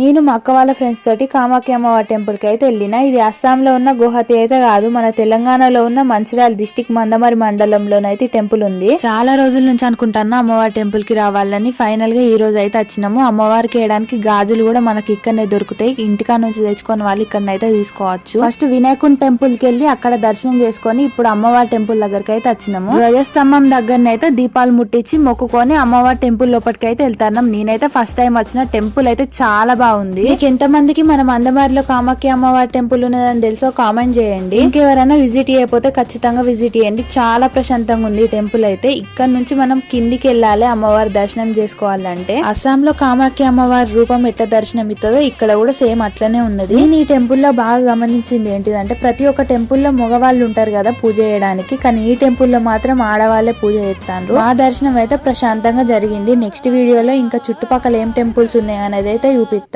నేను మా అక్క వాళ్ళ ఫ్రెండ్స్ తోటి కామాఖ్య అమ్మవారి టెంపుల్కి అయితే వెళ్ళిన. ఇది అస్సాంలో ఉన్న గుహతి అయితే కాదు మన తెలంగాణలో ఉన్న మంచిర్యాల డిస్టిక్ మందమరి మండలంలోనైతే టెంపుల్ ఉంది. చాలా రోజుల నుంచి అనుకుంటున్నా అమ్మవారి టెంపుల్కి రావాలని. ఫైనల్గా ఈ రోజు అయితే వచ్చినాము. అమ్మవారికి వేయడానికి గాజులు కూడా మనకి ఇక్కడనే దొరుకుతాయి. ఇంటికా నుంచి తెచ్చుకొని వాళ్ళు ఇక్కడనైతే తీసుకోవచ్చు. ఫస్ట్ వినాయకుని టెంపుల్కి వెళ్ళి అక్కడ దర్శనం చేసుకొని ఇప్పుడు అమ్మవారి టెంపుల్ దగ్గరికి అయితే వచ్చినాము. ధ్వజస్తంభం దగ్గరనైతే దీపాలు ముట్టించి మొక్కుకొని అమ్మవారి టెంపుల్ లోపలికి అయితే వెళ్తాం నేనైతే ఫస్ట్ టైం వచ్చిన. టెంపుల్ అయితే చాలా బాగుంది. మీకు ఎంత మందికి మన మందమారిలో కామాఖ్య అమ్మవారి టెంపుల్ ఉన్నదని తెలుసో కామెంట్ చేయండి. ఇంకెవరైనా విజిట్ చేయకపోతే ఖచ్చితంగా విజిట్ చేయండి చాలా ప్రశాంతంగా ఉంది ఈ టెంపుల్ అయితే. ఇక్కడ నుంచి మనం కిందికి వెళ్ళాలి అమ్మవారి దర్శనం చేసుకోవాలంటే. అస్సాంలో కామాఖ్య అమ్మవారి రూపం ఎట్లా దర్శనం ఇస్తుందో ఇక్కడ కూడా సేమ్ అట్లనే ఉన్నది. నేను ఈ టెంపుల్లో బాగా గమనించింది ఏంటిదంటే ప్రతి ఒక్క టెంపుల్లో మగవాళ్ళు ఉంటారు కదా పూజ చేయడానికి. కానీ ఈ టెంపుల్లో మాత్రం ఆడవాళ్ళే పూజ చేస్తాను మా దర్శనం అయితే ప్రశాంతంగా జరిగింది. నెక్స్ట్ వీడియోలో ఇంకా చుట్టుపక్కల ఏం టెంపుల్స్ ఉన్నాయి అనేది అయితే చూపిస్తా